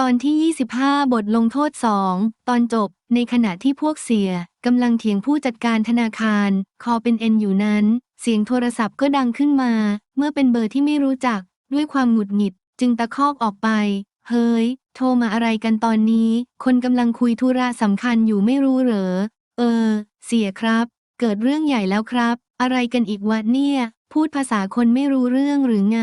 ตอนที่ 25 บทลงโทษ 2 ตอนจบ ในขณะที่พวกเสียกำลังเถียงผู้จัดการธนาคาร คอเป็นเอ็นอยู่นั้น เสียงโทรศัพท์ก็ดังขึ้นมา เมื่อเป็นเบอร์ที่ไม่รู้จัก ด้วยความหงุดหงิด จึงตะคอกออกไป เฮ้ย โทรมาอะไรกันตอนนี้ คนกำลังคุยธุระสำคัญอยู่ไม่รู้เหรอ เออ เสียครับ เกิดเรื่องใหญ่แล้วครับ อะไรกันอีกวะเนี่ย พูดภาษาคนไม่รู้เรื่องหรือไง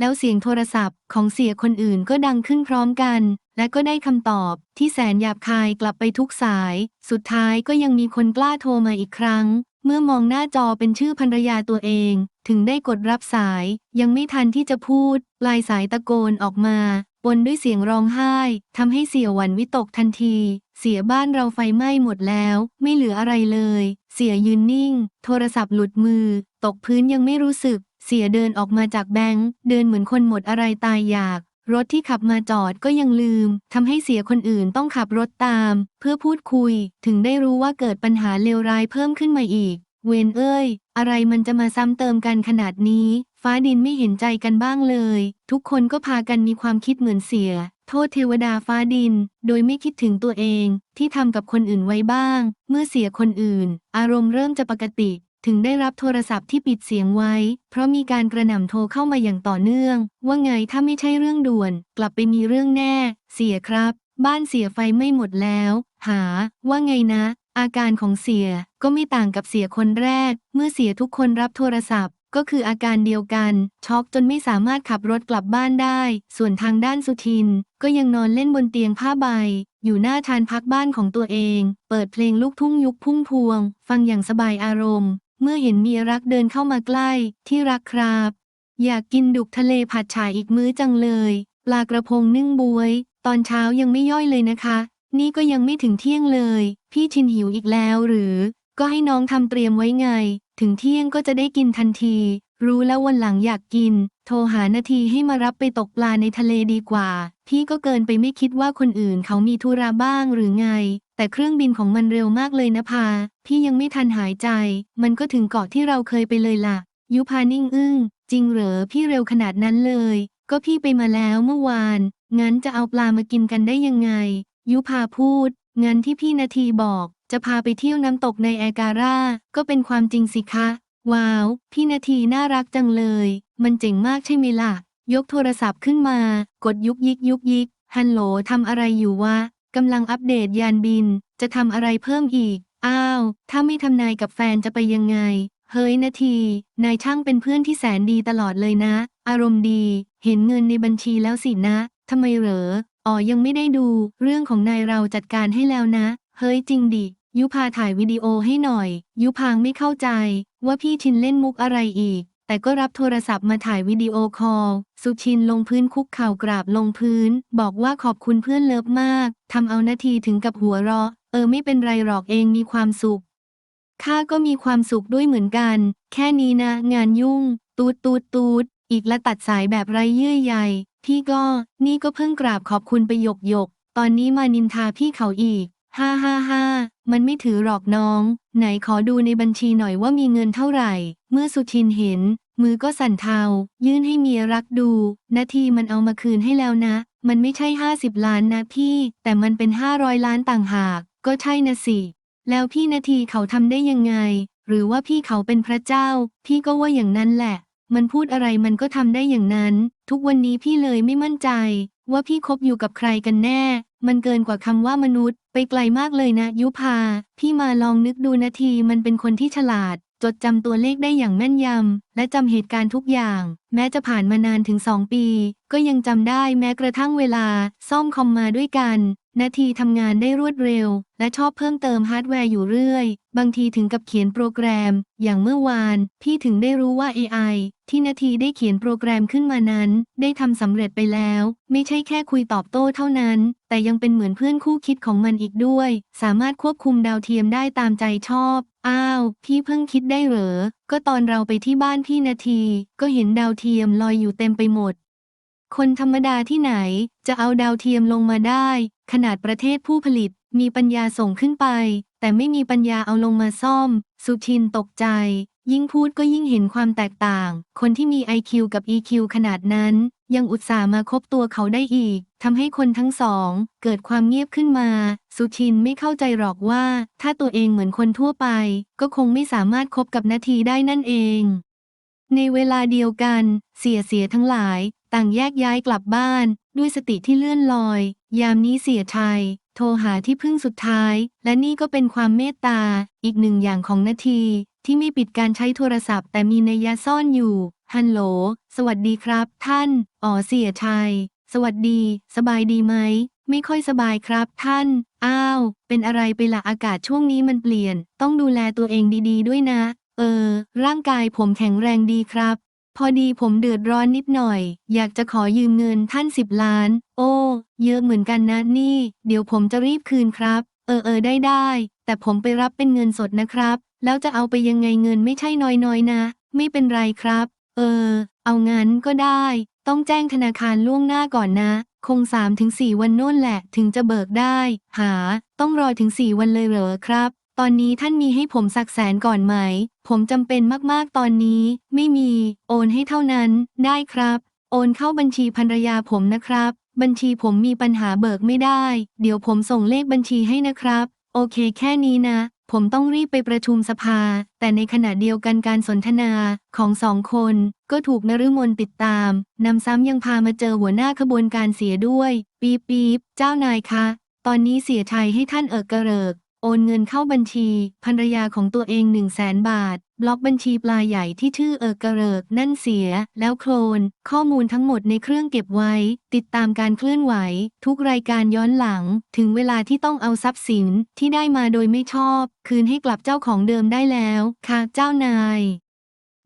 แล้วเสียงโทรศัพท์ของเสียคนอื่นก็ดังขึ้นพร้อมกัน และก็ได้คำตอบที่แสนหยาบคายกลับไปทุกสาย สุดท้ายก็ยังมีคนกล้าโทรมาอีกครั้ง เมื่อมองหน้าจอเป็นชื่อภรรยาตัวเอง ถึงได้กดรับสาย ยังไม่ทันที่จะพูดปลายสายตะโกนออกมาปนด้วยเสียงร้องไห้ทำให้เสียหวันวิตกทันที เสียบ้านเราไฟไหม้หมดแล้ว ไม่เหลืออะไรเลย เสียยืนนิ่ง โทรศัพท์หลุดมือ ตกพื้นยังไม่รู้สึก เสียเดินออกมาจากแบงค์ เดินเหมือนคนหมดอะไรตายอยาก รถที่ขับมาจอดก็ยังลืมทำให้เสียคนอื่นต้องขับรถตาม เพื่อพูดคุย ถึงได้รู้ว่าเกิดปัญหาเลวร้ายเพิ่มขึ้นมาอีก เวนเอ้ย อะไรมันจะมาซ้ำเติมกันขนาดนี้ ฟ้าดินไม่เห็นใจกันบ้างเลย ทุกคนก็พากันมีความคิดเหมือนเสีย โทษเทวดาฟ้าดิน โดยไม่คิดถึงตัวเอง ที่ทำกับคนอื่นไว้บ้าง เมื่อเสียคนอื่น อารมณ์เริ่มจะปกติ ถึงได้รับโทรศัพท์ที่ปิดเสียงไว้ เพราะมีการกระหน่ำโทรเข้ามาอย่างต่อเนื่อง ว่าไงถ้าไม่ใช่เรื่องด่วน กลับไปมีเรื่องแน่ เสียครับ บ้านเสียไฟไม่หมดแล้ว หา ว่าไงนะ อาการของเสียก็ไม่ต่างกับเสียคนแรก เมื่อเสียทุกคนรับโทรศัพท์ ก็คืออาการเดียวกัน ช็อกจนไม่สามารถขับรถกลับบ้านได้ ส่วนทางด้านสุทิน ก็ยังนอนเล่นบนเตียงผ้าใบ อยู่หน้าชานพักบ้านของตัวเอง เปิดเพลงลูกทุ่งยุคพุ่งพวง ฟังอย่างสบายอารมณ์ เมื่อเห็นเมียรักเดินเข้ามาใกล้ ที่รักครับ อยากกินดุกทะเลผัดฉ่ายอีกมื้อจังเลย ปลากระพงนึ่งบวย ตอนเช้ายังไม่ย่อยเลยนะคะ นี่ก็ยังไม่ถึงเที่ยงเลย พี่ชินหิวอีกแล้วหรือ ก็ให้น้องทำเตรียมไว้ไง ถึงเที่ยงก็จะได้กินทันที รู้แล้ววันหลังอยากกิน โทรหานาทีให้มารับไปตกปลาในทะเลดีกว่า พี่ก็เกินไปไม่คิดว่าคนอื่นเขามีธุระบ้างหรือไง แต่เครื่องบินของมันเร็วมากเลยนะพา พี่ยังไม่ทันหายใจ มันก็ถึงเกาะที่เราเคยไปเลยล่ะ ยุพานิ่งอึ้ง จริงเหรอพี่เร็วขนาดนั้นเลย ก็พี่ไปมาแล้วเมื่อวาน งั้นจะเอาปลามากินกันได้ยังไง ยุพาพูด งั้นที่พี่นาทีบอก จะพาไปเที่ยวน้ำตกในแอการ่าก็เป็นความจริงสิคะ ว้าว พี่นาทีน่ารักจังเลย มันเจ๋งมากใช่ไหมล่ะ ยกโทรศัพท์ขึ้นมา กดยุกยิกยุกยิก ฮัลโหลทำอะไรอยู่วะกำลังอัปเดตยานบิน จะทำอะไรเพิ่มอีก อ้าว ถ้าไม่ทำนายกับแฟนจะไปยังไง เฮ้ยนาที นายช่างเป็นเพื่อนที่แสนดีตลอดเลยนะ อารมณ์ดี เห็นเงินในบัญชีแล้วสินะทำไมเหรอ อ๋อยังไม่ได้ดู เรื่องของนายเราจัดการให้แล้วนะ เฮ้ยจริงดิ ยุพาถ่ายวิดีโอให้หน่อย ยุพางไม่เข้าใจ ว่าพี่ชินเล่นมุกอะไรอีก แต่ก็รับโทรศัพท์มาถ่ายวิดีโอคอล สุชินลงพื้นคุกเข่ากราบลงพื้น บอกว่าขอบคุณเพื่อนเลิฟมากทำเอานาทีถึงกับหัวเราะ เออไม่เป็นไรหรอกเองมีความสุขข้าก็มีความสุขด้วยเหมือนกัน แค่นี้นะ งานยุ่ง ตูดตูดตูดอีกและตัดสายแบบไรเยื่อใยพี่ก็นี่ก็เพิ่งกราบขอบคุณไปหยกหยก ตอนนี้มานินทาพี่เขาอีก ฮ่าฮ่าฮ่า มันไม่ถือหรอกน้อง ไหนขอดูในบัญชีหน่อยว่ามีเงินเท่าไหร่ เมื่อสุชินเห็น มือก็สั่นเทา ยื่นให้เมียรักดู นาทีมันเอามาคืนให้แล้วนะ มันไม่ใช่ห้าสิบล้านนะพี่ แต่มันเป็นห้าร้อยล้านต่างหาก ก็ใช่นะสิ แล้วพี่นาทีเขาทำได้ยังไง หรือว่าพี่เขาเป็นพระเจ้า พี่ก็ว่าอย่างนั้นแหละ มันพูดอะไรมันก็ทำได้อย่างนั้น ทุกวันนี้พี่เลยไม่มั่นใจ ว่าพี่คบอยู่กับใครกันแน่ มันเกินกว่าคำว่ามนุษย์ ไปไกลมากเลยนะ ยุพา พี่มาลองนึกดูนาทีมันเป็นคนที่ฉลาด จดจำตัวเลขได้อย่างแม่นยำ และจำเหตุการณ์ทุกอย่าง แม้จะผ่านมานานถึงสองปี ก็ยังจำได้แม้กระทั่งเวลา ซ่อมคอมมาด้วยกัน นาทีทำงานได้รวดเร็ว และชอบเพิ่มเติมฮาร์ดแวร์อยู่เรื่อย บางทีถึงกับเขียนโปรแกรม อย่างเมื่อวาน พี่ถึงได้รู้ว่า AI ที่นาทีได้เขียนโปรแกรมขึ้นมานั้น ได้ทำสำเร็จไปแล้ว ไม่ใช่แค่คุยตอบโต้เท่านั้น แต่ยังเป็นเหมือนเพื่อนคู่คิดของมันอีกด้วย สามารถควบคุมดาวเทียมได้ตามใจชอบ อ้าว พี่เพิ่งคิดได้เหรอ ก็ตอนเราไปที่บ้านพี่นาที ก็เห็นดาวเทียมลอยอยู่เต็มไปหมด คนธรรมดาที่ไหนจะเอาดาวเทียมลงมาได้ ขนาดประเทศผู้ผลิตมีปัญญาส่งขึ้นไป แต่ไม่มีปัญญาเอาลงมาซ่อม สุชินตกใจ ยิ่งพูดก็ยิ่งเห็นความแตกต่าง คนที่มี IQ กับ EQ ขนาดนั้น ยังอุตส่าห์มาคบตัวเขาได้อีกทำให้คนทั้งสอง เกิดความเงียบขึ้นมา สุชินไม่เข้าใจหรอกว่า ถ้าตัวเองเหมือนคนทั่วไป ก็คงไม่สามารถคบกับนาทีได้นั่นเองในเวลาเดียวกัน เสียเสียทั้งหลาย ต่างแยกย้ายกลับบ้าน ด้วยสติที่เลื่อนลอย ยามนี้เสียชัยโทรหาที่พึ่งสุดท้าย และนี่ก็เป็นความเมตตา อีกหนึ่งอย่างของนาที ที่ไม่ปิดการใช้โทรศัพท์ แต่มีนัยยะซ่อนอยู่ ฮัลโหล สวัสดีครับ ท่าน อ๋อเสียชัย สวัสดี สบายดีไหม ไม่ค่อยสบายครับ ท่าน อ้าว เป็นอะไรไปละอากาศช่วงนี้มันเปลี่ยน ต้องดูแลตัวเองดี ๆ ด้วยนะ เออ ร่างกายผมแข็งแรงดีครับ อดีผมเดือดร้อนนิดหน่อย อยากจะขอยืมเงินท่านสิบล้าน โอ้ เยอะเหมือนกันนะนี่ เดี๋ยวผมจะรีบคืนครับ เออเออได้ได้ แต่ผมไปรับเป็นเงินสดนะครับ แล้วจะเอาไปยังไงเงินไม่ใช่น้อยๆนะไม่เป็นไรครับ เออ เอางั้นก็ได้ ต้องแจ้งธนาคารล่วงหน้าก่อนนะ คง3าถึงสวันโน่นแหละถึงจะเบิกได้ หา ต้องรอถึง4วันเลยเหรอครับ ตอนนี้ท่านมีให้ผมสักแสนก่อนไหม ผมจำเป็นมากๆตอนนี้ ไม่มี โอนให้เท่านั้น ได้ครับ โอนเข้าบัญชีภรรยาผมนะครับ บัญชีผมมีปัญหาเบิกไม่ได้ เดี๋ยวผมส่งเลขบัญชีให้นะครับ โอเคแค่นี้นะ ผมต้องรีบไปประชุมสภา แต่ในขณะเดียวกันการสนทนาของสองคน ก็ถูกนฤมลติดตามนำซ้ำยังพามาเจอหัวหน้าขบวนการเสียด้วย ปี๊บปี๊บเจ้านายคะ ตอนนี้เสียชัยให้ท่านเอิกกระเริก โอนเงินเข้าบัญชีภรรยาของตัวเองหนึ่งแสนบาท บล็อกบัญชีปลายใหญ่ที่ชื่อเอิกกระเริกนั่นเสีย แล้วโคลน ข้อมูลทั้งหมดในเครื่องเก็บไว้ ติดตามการเคลื่อนไหว ทุกรายการย้อนหลัง ถึงเวลาที่ต้องเอาทรัพย์สินที่ได้มาโดยไม่ชอบ คืนให้กลับเจ้าของเดิมได้แล้ว ค่ะเจ้านาย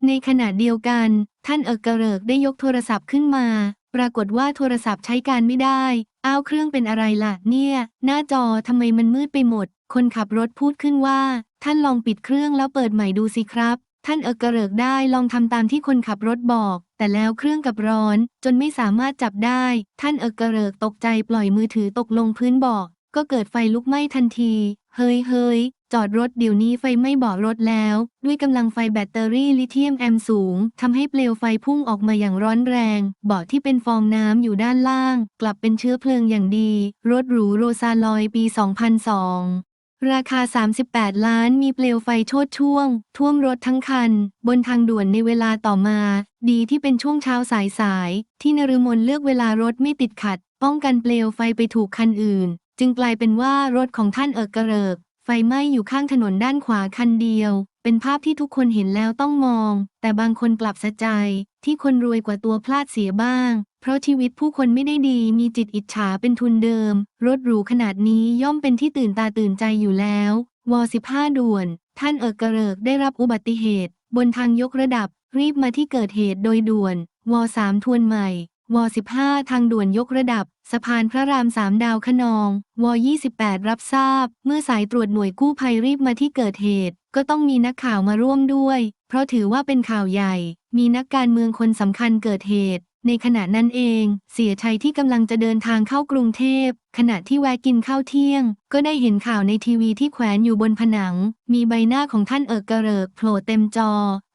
ในขณะเดียวกัน ท่านเอิกกระเริกได้ยกโทรศัพท์ขึ้นมาปรากฏว่าโทรศัพท์ใช้การไม่ได้ อ้าวเครื่องเป็นอะไรล่ะเนี่ย หน้าจอทำไมมันมืดไปหมด คนขับรถพูดขึ้นว่า ท่านลองปิดเครื่องแล้วเปิดใหม่ดูสิครับ ท่านเอกระเริกได้ลองทำตามที่คนขับรถบอก แต่แล้วเครื่องกับร้อน จนไม่สามารถจับได้ ท่านเอกระเริกตกใจปล่อยมือถือตกลงพื้นบาะก็เกิดไฟลุกไหม้ทันที เฮ้ยเฮ้ยจอดรถเดี๋ยวนี้ไฟไม้เบาะรถแล้ว ด้วยกำลังไฟแบตเตอรี่ลิเธียมแอมสูงทำให้เปลวไฟพุ่งออกมาอย่างร้อนแรงบาะที่เป็นฟองน้ำอยู่ด้านล่าง กลับเป็นเชื้อเพลิงอย่างดี รถหรูโรซาลอยปี 2002 ราคา 38 ล้านมีเปลวไฟโชดช่วง ท่วมรถทั้งคัน บนทางด่วนในเวลาต่อมา ดีที่เป็นช่วงเช้าสายสายที่นรุมนเลือกเวลารถไม่ติดขัด ป้องกันเปลวไฟไปถูกคันอื่น จึงกลายเป็นว่ารถของท่านเอิกกระเริก ไฟไหม้อยู่ข้างถนนด้านขวาคันเดียว เป็นภาพที่ทุกคนเห็นแล้วต้องมอง แต่บางคนกลับสะใจ ที่คนรวยกว่าตัวพลาดเสียบ้าง เพราะชีวิตผู้คนไม่ได้ดีมีจิตอิจฉาเป็นทุนเดิม รถหรูขนาดนี้ย่อมเป็นที่ตื่นตาตื่นใจอยู่แล้วว15 ด่วน ท่านเอิกกระเริกได้รับอุบัติเหตุ บนทางยกระดับ รีบมาที่เกิดเหตุโดยด่วนว3ทวนใหม่ ว 15 ทางด่วนยกระดับ สะพานพระรามสามดาวขนอง ว 28 รับทราบ เมื่อสายตรวจหน่วยกู้ภัยรีบมาที่เกิดเหตุ ก็ต้องมีนักข่าวมาร่วมด้วย เพราะถือว่าเป็นข่าวใหญ่ มีนักการเมืองคนสำคัญเกิดเหตุ ในขณะนั้นเอง เสียชัยที่กำลังจะเดินทางเข้ากรุงเทพ ขณะที่แวะกินข้าวเที่ยง ก็ได้เห็นข่าวในทีวีที่แขวนอยู่บนผนัง มีใบหน้าของท่านเอิกกระเริกโผล่เต็มจอ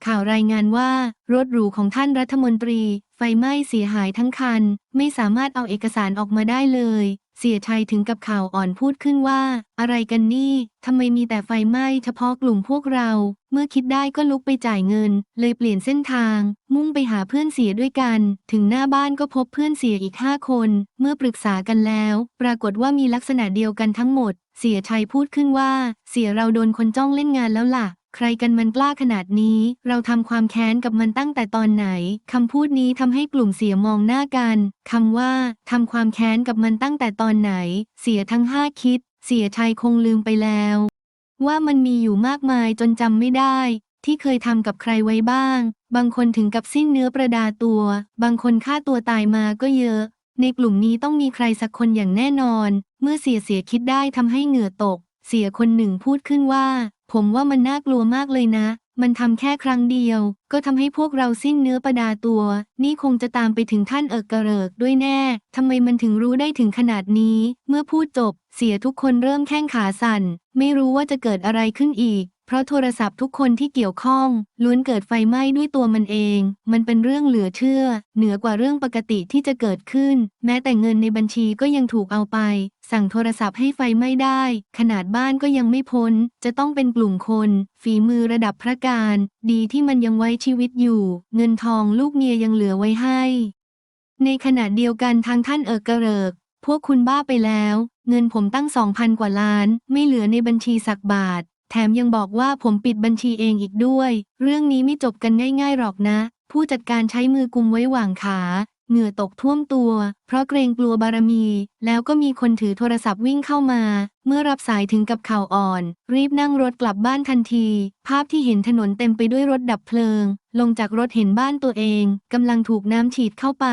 ข่าวรายงานว่า รถหรูของท่านรัฐมนตรี ไฟไหม้เสียหายทั้งคัน ไม่สามารถเอาเอกสารออกมาได้เลย เสียชัยถึงกับข่าวอ่อนพูดขึ้นว่า อะไรกันนี่ทำไมมีแต่ไฟไหม้เฉพาะกลุ่มพวกเรา เมื่อคิดได้ก็ลุกไปจ่ายเงิน เลยเปลี่ยนเส้นทาง มุ่งไปหาเพื่อนเสียด้วยกัน ถึงหน้าบ้านก็พบเพื่อนเสียอีกห้าคน เมื่อปรึกษากันแล้ว ปรากฏว่ามีลักษณะเดียวกันทั้งหมด เสียชัยพูดขึ้นว่า เสียเราโดนคนจ้องเล่นงานแล้วล่ะ ใครกันมันกล้าขนาดนี้ เราทำความแค้นกับมันตั้งแต่ตอนไหน คำพูดนี้ทำให้กลุ่มเสียมองหน้ากัน คำว่าทำความแค้นกับมันตั้งแต่ตอนไหน เสียทั้งห้าคิด เสียชัยคงลืมไปแล้ว ว่ามันมีอยู่มากมายจนจำไม่ได้ ที่เคยทำกับใครไว้บ้าง บางคนถึงกับสิ้นเนื้อประดาตัว บางคนฆ่าตัวตายมาก็เยอะ ในกลุ่มนี้ต้องมีใครสักคนอย่างแน่นอน เมื่อเสียเสียคิดได้ทำให้เหงื่อตกเสียคนหนึ่งพูดขึ้นว่า ผมว่ามันน่ากลัวมากเลยนะ มันทำแค่ครั้งเดียว ก็ทำให้พวกเราสิ้นเนื้อประดาตัว นี่คงจะตามไปถึงท่านเอิกกระเริกด้วยแน่ ทำไมมันถึงรู้ได้ถึงขนาดนี้ เมื่อพูดจบ เสียทุกคนเริ่มแข้งขาสั่น ไม่รู้ว่าจะเกิดอะไรขึ้นอีก เพราะโทรศัพท์ทุกคนที่เกี่ยวข้องล้วนเกิดไฟไหม้ด้วยตัวมันเอง มันเป็นเรื่องเหลือเชื่อ เหนือกว่าเรื่องปกติที่จะเกิดขึ้น แม้แต่เงินในบัญชีก็ยังถูกเอาไป สั่งโทรศัพท์ให้ไฟไหม้ได้ ขนาดบ้านก็ยังไม่พ้น จะต้องเป็นกลุ่มคน ฝีมือระดับพระการ ดีที่มันยังไว้ชีวิตอยู่ เงินทองลูกเมียยังเหลือไว้ให้ ในขณะเดียวกันทางท่านเอิกกระเริกพวกคุณบ้าไปแล้ว เงินผมตั้งสองพันกว่าล้าน ไม่เหลือในบัญชีสักบาท แถมยังบอกว่าผมปิดบัญชีเองอีกด้วย เรื่องนี้ไม่จบกันง่ายๆหรอกนะ ผู้จัดการใช้มือกุมไว้หว่างขา เหงื่อตกท่วมตัว เพราะเกรงกลัวบารมี แล้วก็มีคนถือโทรศัพท์วิ่งเข้ามา เมื่อรับสายถึงกับข่าวอ่อน รีบนั่งรถกลับบ้านทันที ภาพที่เห็นถนนเต็มไปด้วยรถดับเพลิง ลงจากรถเห็นบ้านตัวเองกำลังถูกน้ำฉีดเข้าไป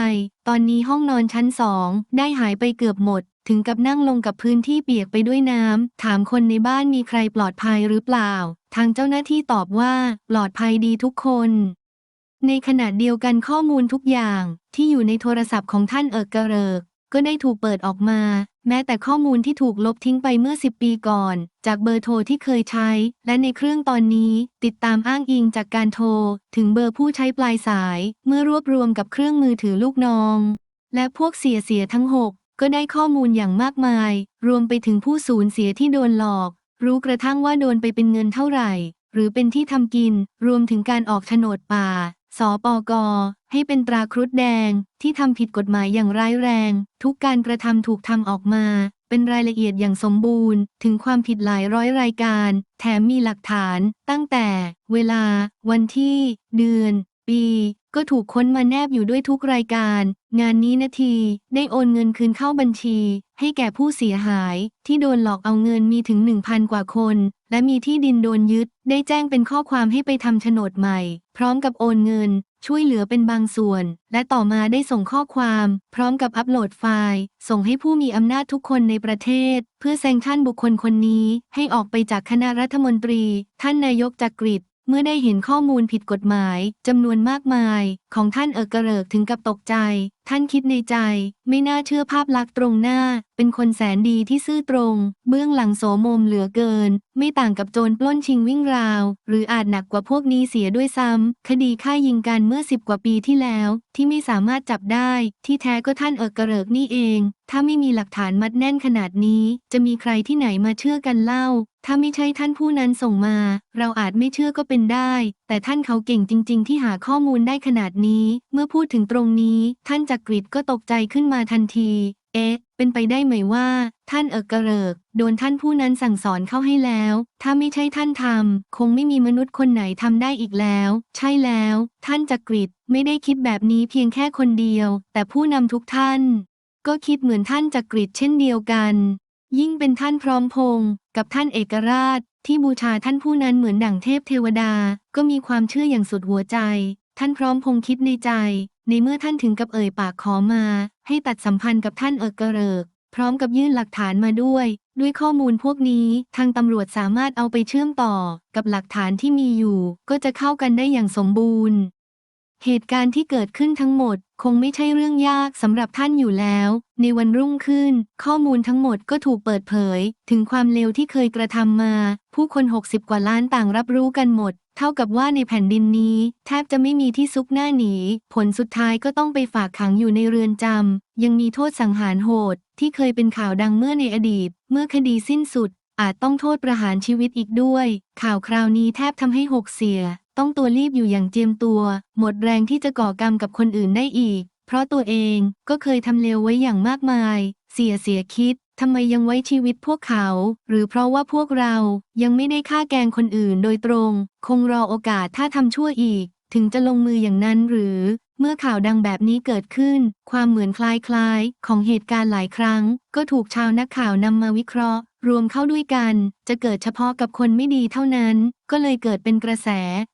ตอนนี้ห้องนอนชั้นสองได้หายไปเกือบหมด ถึงกับนั่งลงกับพื้นที่เปียกไปด้วยน้ำ ถามคนในบ้านมีใครปลอดภัยหรือเปล่า ทางเจ้าหน้าที่ตอบว่า ปลอดภัยดีทุกคน ในขณะเดียวกันข้อมูลทุกอย่างที่อยู่ในโทรศัพท์ของท่านเอิกกระเริก ก็ได้ถูกเปิดออกมา แม้แต่ข้อมูลที่ถูกลบทิ้งไปเมื่อ 10 ปีก่อน จากเบอร์โทรที่เคยใช้ และในเครื่องตอนนี้ ติดตามอ้างอิงจากการโทร ถึงเบอร์ผู้ใช้ปลายสาย เมื่อรวบรวมกับเครื่องมือถือลูกน้องและพวกเสียเสียทั้ง6ก็ ก็ได้ข้อมูลอย่างมากมาย รวมไปถึงผู้สูญเสียที่โดนหลอก รู้กระทั่งว่าโดนไปเป็นเงินเท่าไหร่ หรือเป็นที่ทำกิน รวมถึงการออกโฉนดป่า สปก ให้เป็นตราครุฑแดง ที่ทำผิดกฎหมายอย่างร้ายแรง ทุกการกระทำถูกทำออกมา เป็นรายละเอียดอย่างสมบูรณ์ ถึงความผิดหลายร้อยรายการ แถมมีหลักฐาน ตั้งแต่ เวลา วันที่ เดือน ปี ก็ถูกค้นมาแนบอยู่ด้วยทุกรายการ งานนี้นาทีได้โอนเงินคืนเข้าบัญชี ให้แก่ผู้เสียหายที่โดนหลอกเอาเงินมีถึง 1,000 กว่าคน และมีที่ดินโดนยึด ได้แจ้งเป็นข้อความให้ไปทำโฉนดใหม่ พร้อมกับโอนเงิน ช่วยเหลือเป็นบางส่วน และต่อมาได้ส่งข้อความ พร้อมกับอัปโหลดไฟล์ ส่งให้ผู้มีอำนาจทุกคนในประเทศ เพื่อแซงชั่นบุคคลคนนี้ให้ออกไปจากคณะรัฐมนตรี ท่านนายกจักริด เมื่อได้เห็นข้อมูลผิดกฎหมายจำนวนมากมายของท่านเอิกกระเริกถึงกับตกใจ ท่านคิดในใจ ไม่น่าเชื่อภาพลักษณ์ตรงหน้า เป็นคนแสนดีที่ซื่อตรง เบื้องหลังโสมมเหลือเกิน ไม่ต่างกับโจรปล้นชิงวิ่งราว หรืออาจหนักกว่าพวกนี้เสียด้วยซ้ำ คดีฆ่ายิงกันเมื่อสิบกว่าปีที่แล้ว ที่ไม่สามารถจับได้ ที่แท้ก็ท่านเอิกกระเริกนี่เอง ถ้าไม่มีหลักฐานมัดแน่นขนาดนี้ จะมีใครที่ไหนมาเชื่อกันเล่าถ้าไม่ใช่ท่านผู้นั้นส่งมา เราอาจไม่เชื่อก็เป็นได้ แต่ท่านเขาเก่งจริง ๆ ที่หาข้อมูลได้ขนาดนี้ เมื่อพูดถึงตรงนี้ ท่านจักริดก็ตกใจขึ้นมาทันที เอ๊ะ เป็นไปได้ไหมว่า ท่านเอกกระเริก โดนท่านผู้นั้นสั่งสอนเข้าให้แล้ว ถ้าไม่ใช่ท่านทำคงไม่มีมนุษย์คนไหนทำได้อีกแล้ว ใช่แล้ว ท่านจักริดไม่ได้คิดแบบนี้เพียงแค่คนเดียว แต่ผู้นำทุกท่าน ก็คิดเหมือนท่านจักริดเช่นเดียวกัน ยิ่งเป็นท่านพร้อมพงษ์กับท่านเอกราชที่บูชาท่านผู้นั้นเหมือนดั่งเทพเทวดา ก็มีความเชื่ออย่างสุดหัวใจ ท่านพร้อมพงคิดในใจ ในเมื่อท่านถึงกับเอ่ยปากขอมา ให้ตัดสัมพันธ์กับท่านเอิกกระเริก พร้อมกับยื่นหลักฐานมาด้วย ด้วยข้อมูลพวกนี้ ทางตำรวจสามารถเอาไปเชื่อมต่อ กับหลักฐานที่มีอยู่ ก็จะเข้ากันได้อย่างสมบูรณ์ เหตุการณ์ที่เกิดขึ้นทั้งหมด คงไม่ใช่เรื่องยากสำหรับท่านอยู่แล้ว ในวันรุ่งขึ้น ข้อมูลทั้งหมดก็ถูกเปิดเผย ถึงความเลวที่เคยกระทำมา ผู้คน 60 กว่าล้านต่างรับรู้กันหมด เท่ากับว่าในแผ่นดินนี้ แทบจะไม่มีที่ซุกหน้าหนี ผลสุดท้ายก็ต้องไปฝากขังอยู่ในเรือนจำยังมีโทษสังหารโหด ที่เคยเป็นข่าวดังเมื่อในอดีต เมื่อคดีสิ้นสุด อาจต้องโทษประหารชีวิตอีกด้วย ข่าวคราวนี้แทบทำให้หกเสีย ต้องตัวรีบอยู่อย่างเจียมตัว หมดแรงที่จะก่อกรรมกับคนอื่นได้อีก เพราะตัวเองก็เคยทำเลวไว้อย่างมากมาย เสียเสียคิดทำไมยังไว้ชีวิตพวกเขา หรือเพราะว่าพวกเรายังไม่ได้ฆ่าแกงคนอื่นโดยตรง คงรอโอกาสถ้าทำชั่วอีก ถึงจะลงมืออย่างนั้นหรือ เมื่อข่าวดังแบบนี้เกิดขึ้น ความเหมือนคล้ายๆ ของเหตุการณ์หลายครั้ง ก็ถูกชาวนักข่าวนำมาวิเคราะห์ รวมเข้าด้วยกัน จะเกิดเฉพาะกับคนไม่ดีเท่านั้น ก็เลยเกิดเป็นกระแส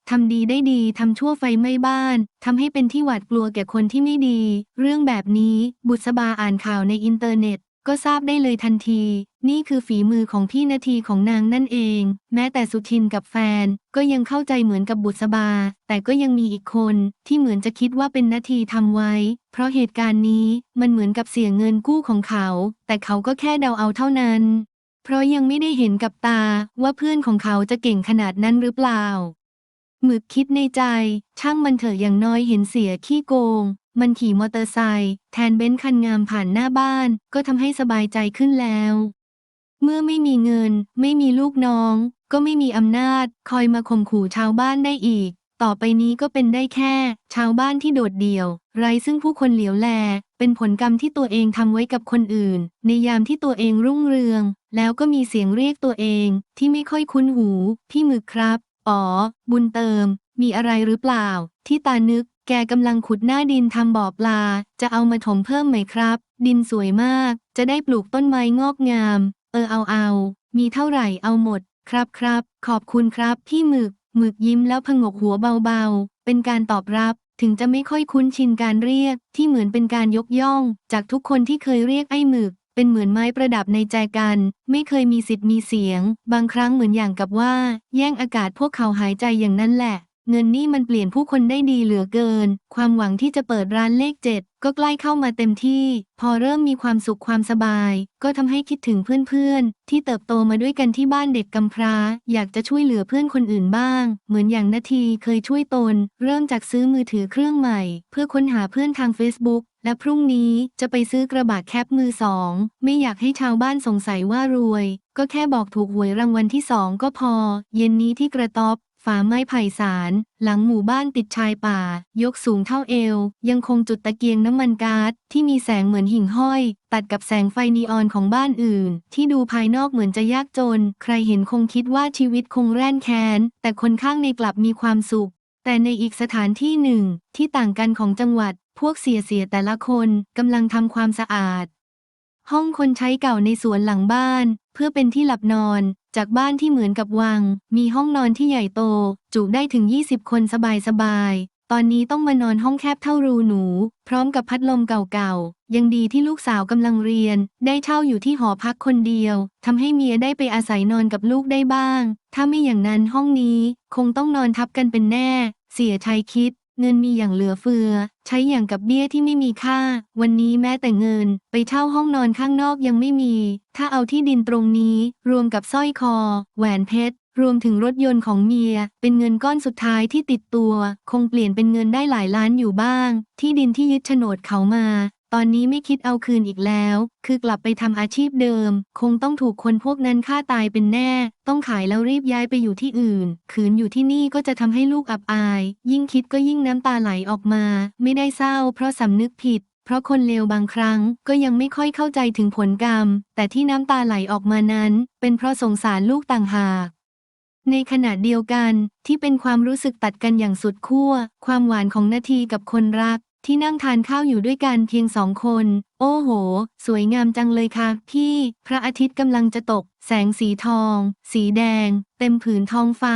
ทำดีได้ดี ทำชั่วไฟไหม้บ้าน ทำให้เป็นที่หวาดกลัวแก่คนที่ไม่ดี เรื่องแบบนี้บุษบาอ่านข่าวในอินเทอร์เน็ตก็ทราบได้เลยทันที นี่คือฝีมือของพี่นาทีของนางนั่นเอง แม้แต่สุทินกับแฟน ก็ยังเข้าใจเหมือนกับบุษบา แต่ก็ยังมีอีกคนที่เหมือนจะคิดว่าเป็นนาทีทำไว้ เพราะเหตุการณ์นี้มันเหมือนกับเสียเงินกู้ของเขา แต่เขาก็แค่เดาเอาเท่านั้น เพราะยังไม่ได้เห็นกับตาว่าเพื่อนของเขาจะเก่งขนาดนั้นหรือเปล่า หมึกคิดในใจ ช่างมันเถอะอย่างน้อยเห็นเสียขี้โกง มันขี่มอเตอร์ไซค์แทนเบนซ์คันงามผ่านหน้าบ้าน ก็ทำให้สบายใจขึ้นแล้ว เมื่อไม่มีเงิน ไม่มีลูกน้อง ก็ไม่มีอำนาจ คอยมาข่มขู่ชาวบ้านได้อีก ต่อไปนี้ก็เป็นได้แค่ ชาวบ้านที่โดดเดี่ยว ไรซึ่งผู้คนเหลียวแล เป็นผลกรรมที่ตัวเองทำไว้กับคนอื่น ในยามที่ตัวเองรุ่งเรือง แล้วก็มีเสียงเรียกตัวเองที่ไม่ค่อยคุ้นหู พี่หมึกครับ อ๋อ บุญเติม มีอะไรหรือเปล่า ที่ตานึก แกกำลังขุดหน้าดินทำบ่อปลา จะเอามาถมเพิ่มไหมครับ ดินสวยมาก จะได้ปลูกต้นไม้งอกงาม เออเอาเอามีเท่าไหร่เอาหมด ครับครับ ขอบคุณครับ พี่หมึก หมึกยิ้มแล้วพงกหัวเบาๆ เป็นการตอบรับ ถึงจะไม่ค่อยคุ้นชินการเรียกที่เหมือนเป็นการยกย่อง จากทุกคนที่เคยเรียกไอ้หมึก เป็นเหมือนไม้ประดับในใจกัน ไม่เคยมีสิทธิ์มีเสียง บางครั้งเหมือนอย่างกับว่า แย่งอากาศพวกเขาหายใจอย่างนั้นแหละ เงินนี่มันเปลี่ยนผู้คนได้ดีเหลือเกิน ความหวังที่จะเปิดร้านเลขเจ็ดก็ใกล้เข้ามาเต็มที่ พอเริ่มมีความสุขความสบาย ก็ทำให้คิดถึงเพื่อนๆ ที่เติบโตมาด้วยกันที่บ้านเด็กกำพร้า อยากจะช่วยเหลือเพื่อนคนอื่นบ้าง เหมือนอย่างนาทีเคยช่วยตน เริ่มจากซื้อมือถือเครื่องใหม่ เพื่อค้นหาเพื่อนทาง Facebook และพรุ่งนี้จะไปซื้อกระบะแคปมือสอง ไม่อยากให้ชาวบ้านสงสัยว่ารวย ก็แค่บอกถูกหวยรางวัลที่สองก็พอ เย็นนี้ที่กระต๊อบ ฝาไม้ไผ่สาร หลังหมู่บ้านติดชายป่า ยกสูงเท่าเอว ยังคงจุดตะเกียงน้ำมันก๊าซที่มีแสงเหมือนหิ่งห้อย ตัดกับแสงไฟนีออนของบ้านอื่น ที่ดูภายนอกเหมือนจะยากจน ใครเห็นคงคิดว่าชีวิตคงแร่นแค้น แต่คนข้างในกลับมีความสุข แต่ในอีกสถานที่หนึ่ง ที่ต่างกันของจังหวัด พวกเสียเสียแต่ละคนกำลังทำความสะอาดห้องคนใช้เก่าในสวนหลังบ้าน เพื่อเป็นที่หลับนอน จากบ้านที่เหมือนกับวัง มีห้องนอนที่ใหญ่โต จุได้ถึง 20 คนสบายๆ ตอนนี้ต้องมานอนห้องแคบเท่ารูหนู พร้อมกับพัดลมเก่าๆ ยังดีที่ลูกสาวกำลังเรียน ได้เช่าอยู่ที่หอพักคนเดียว ทำให้เมียได้ไปอาศัยนอนกับลูกได้บ้าง ถ้าไม่อย่างนั้นห้องนี้ คงต้องนอนทับกันเป็นแน่ เสียชัยคิด เงินมีอย่างเหลือเฟือ ใช้อย่างกับเบี้ยที่ไม่มีค่า วันนี้แม้แต่เงิน ไปเช่าห้องนอนข้างนอกยังไม่มี ถ้าเอาที่ดินตรงนี้ รวมกับสร้อยคอ แหวนเพชร รวมถึงรถยนต์ของเมีย เป็นเงินก้อนสุดท้ายที่ติดตัว คงเปลี่ยนเป็นเงินได้หลายล้านอยู่บ้าง ที่ดินที่ยึดโฉนดเขามา ตอนนี้ไม่คิดเอาคืนอีกแล้ว คือกลับไปทำอาชีพเดิม คงต้องถูกคนพวกนั้นฆ่าตายเป็นแน่ ต้องขายแล้วรีบย้ายไปอยู่ที่อื่น ขืนอยู่ที่นี่ก็จะทำให้ลูกอับอาย ยิ่งคิดก็ยิ่งน้ำตาไหลออกมา ไม่ได้เศร้าเพราะสำนึกผิด เพราะคนเลวบางครั้งก็ยังไม่ค่อยเข้าใจถึงผลกรรม แต่ที่น้ำตาไหลออกมานั้น เป็นเพราะสงสารลูกต่างหากในขณะเดียวกันที่เป็นความรู้สึกตัดกันอย่างสุดขั้ว ความหวานของนาทีกับคนรัก ที่นั่งทานข้าวอยู่ด้วยกันเพียงสองคน โอ้โห สวยงามจังเลยค่ะพี่ พระอาทิตย์กำลังจะตก แสงสีทอง สีแดง เต็มผืนท้องฟ้า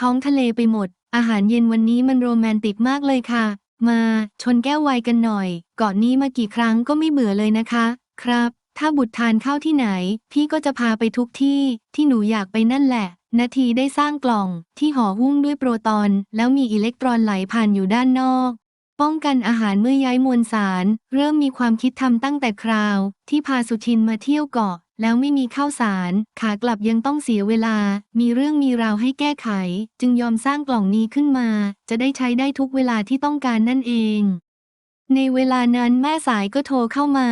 ท้องทะเลไปหมด อาหารเย็นวันนี้มันโรแมนติกมากเลยค่ะ มาชนแก้วไวน์กันหน่อยเกาะนี้มากี่ครั้งก็ไม่เบื่อเลยนะคะ ครับ ถ้าบุตรทานข้าวที่ไหน พี่ก็จะพาไปทุกที่ ที่หนูอยากไปนั่นแหละนาทีได้สร้างกล่องที่ห่อหุ้มด้วยโปรตอน แล้วมีอิเล็กตรอนไหลผ่านอยู่ด้านนอก ป้องกันอาหารเมื่อย้ายมวลสาร เริ่มมีความคิดทำตั้งแต่คราว ที่พาสุทินมาเที่ยวเกาะ แล้วไม่มีข้าวสาร ขากลับยังต้องเสียเวลา มีเรื่องมีราวให้แก้ไข จึงยอมสร้างกล่องนี้ขึ้นมา จะได้ใช้ได้ทุกเวลาที่ต้องการนั่นเอง ในเวลานั้นแม่สายก็โทรเข้ามา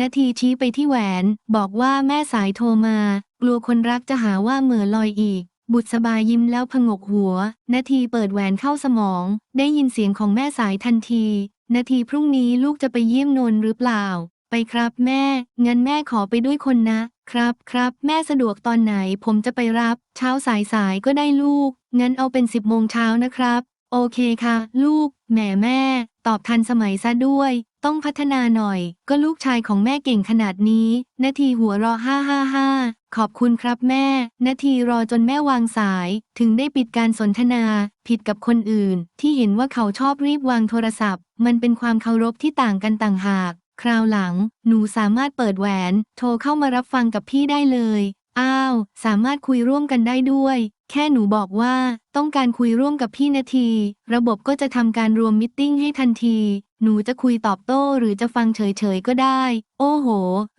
นาทีชี้ไปที่แหวน บอกว่าแม่สายโทรมา กลัวคนรักจะหาว่าเหม่อลอยอีก บุตรสบายยิ้มแล้วพงกหัว นาทีเปิดแหวนเข้าสมอง ได้ยินเสียงของแม่สายทันที นาทีพรุ่งนี้ลูกจะไปเยี่ยมนนหรือเปล่า ไปครับแม่ งั้นแม่ขอไปด้วยคนนะ ครับครับแม่สะดวกตอนไหนผมจะไปรับ เช้าสายสายก็ได้ลูก งั้นเอาเป็นสิบโมงเช้านะครับ โอเคค่ะ ลูก แหมแม่ ตอบทันสมัยซะด้วย ต้องพัฒนาหน่อย ก็ลูกชายของแม่เก่งขนาดนี้ นาทีหัวรอห้าห้าห้าขอบคุณครับแม่ นาทีรอจนแม่วางสาย ถึงได้ปิดการสนทนา ผิดกับคนอื่น ที่เห็นว่าเขาชอบรีบวางโทรศัพท์ มันเป็นความเคารพที่ต่างกันต่างหาก คราวหลัง หนูสามารถเปิดแหวน โทรเข้ามารับฟังกับพี่ได้เลย อ้าว สามารถคุยร่วมกันได้ด้วย แค่หนูบอกว่า ต้องการคุยร่วมกับพี่นาที ระบบก็จะทำการรวมมิทติ้งให้ทันที หนูจะคุยตอบโต้หรือจะฟังเฉยๆก็ได้ โอ้โห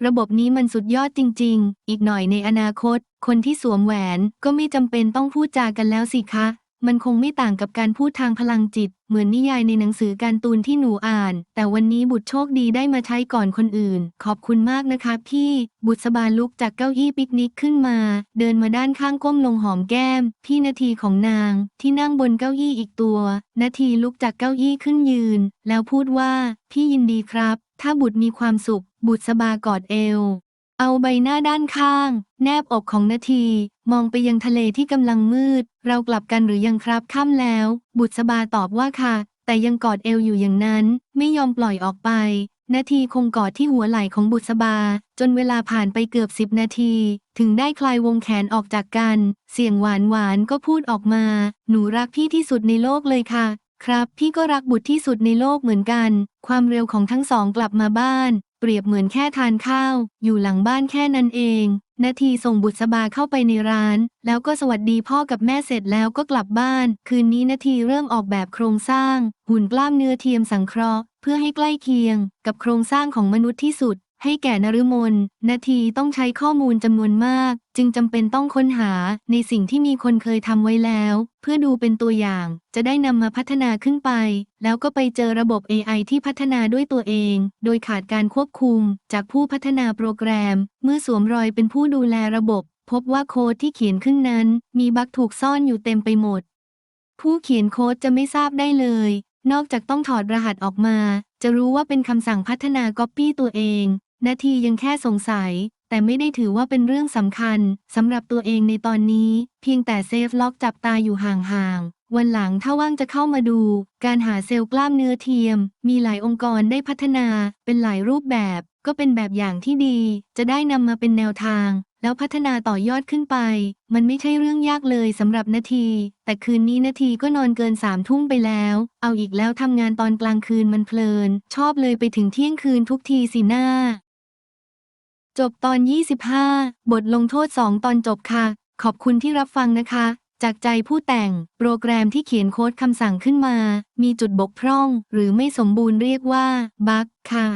ระบบนี้มันสุดยอดจริง ๆ อีกหน่อยในอนาคต คนที่สวมแหวนก็ไม่จำเป็นต้องพูดจากันแล้วสิคะ มันคงไม่ต่างกับการพูดทางพลังจิต เหมือนนิยายในหนังสือการ์ตูนที่หนูอ่าน แต่วันนี้บุตรโชคดีได้มาใช้ก่อนคนอื่น ขอบคุณมากนะคะพี่ บุตรสบาลุกจากเก้าอี้ปิกนิกขึ้นมา เดินมาด้านข้างก้มลงหอมแก้ม พี่นาทีของนาง ที่นั่งบนเก้าอี้อีกตัว นาทีลุกจากเก้าอี้ขึ้นยืน แล้วพูดว่า พี่ยินดีครับ ถ้าบุตรมีความสุข บุตรสบากอดเอว เอาใบหน้าด้านข้าง แนบอกของนาที มองไปยังทะเลที่กำลังมืด เรากลับกันหรือยังครับค่ำแล้ว บุตรสบาตอบว่าค่ะ แต่ยังกอดเอวอยู่อย่างนั้น ไม่ยอมปล่อยออกไป นาทีคงกอดที่หัวไหล่ของบุตรสบา จนเวลาผ่านไปเกือบสิบนาที ถึงได้คลายวงแขนออกจากกัน เสียงหวานหวานก็พูดออกมา หนูรักพี่ที่สุดในโลกเลยค่ะครับ พี่ก็รักบุตรที่สุดในโลกเหมือนกัน ความเร็วของทั้งสองกลับมาบ้าน เปรียบเหมือนแค่ทานข้าว อยู่หลังบ้านแค่นั้นเอง นาทีส่งบุตรสบาเข้าไปในร้าน แล้วก็สวัสดีพ่อกับแม่เสร็จแล้วก็กลับบ้าน คืนนี้นาทีเริ่มออกแบบโครงสร้าง หุ่นกล้ามเนื้อเทียมสังเคราะห์ เพื่อให้ใกล้เคียง กับโครงสร้างของมนุษย์ที่สุด ให้แก่นฤมลนาทีต้องใช้ข้อมูลจำนวนมาก จึงจำเป็นต้องค้นหาในสิ่งที่มีคนเคยทำไว้แล้ว เพื่อดูเป็นตัวอย่าง จะได้นำมาพัฒนาขึ้นไป แล้วก็ไปเจอระบบ AI ที่พัฒนาด้วยตัวเอง โดยขาดการควบคุม จากผู้พัฒนาโปรแกรม เมื่อสวมรอยเป็นผู้ดูแลระบบ พบว่าโค้ดที่เขียนขึ้นนั้น มีบั๊กถูกซ่อนอยู่เต็มไปหมด ผู้เขียนโค้ดจะไม่ทราบได้เลย นอกจากต้องถอดรหัสออกมาจะรู้ว่าเป็นคำสั่งพัฒนาก๊อปปี้ตัวเอง นาทียังแค่สงสัย แต่ไม่ได้ถือว่าเป็นเรื่องสำคัญสำหรับตัวเองในตอนนี้ เพียงแต่เซฟล็อกจับตาอยู่ห่างๆ วันหลังถ้าว่างจะเข้ามาดู การหาเซลล์กล้ามเนื้อเทียม มีหลายองค์กรได้พัฒนาเป็นหลายรูปแบบ ก็เป็นแบบอย่างที่ดี จะได้นำมาเป็นแนวทาง แล้วพัฒนาต่อยอดขึ้นไป มันไม่ใช่เรื่องยากเลยสำหรับนาที แต่คืนนี้นาทีก็นอนเกินสามทุ่มไปแล้ว เอาอีกแล้วทำงานตอนกลางคืนมันเพลิน ชอบเลยไปถึงเที่ยงคืนทุกทีสิหน้า จบตอน 25 บทลงโทษ 2 ตอนจบค่ะ ขอบคุณที่รับฟังนะคะ จากใจผู้แต่ง โปรแกรมที่เขียนโค้ดคำสั่งขึ้นมา มีจุดบกพร่อง หรือไม่สมบูรณ์เรียกว่า บั๊กค่ะ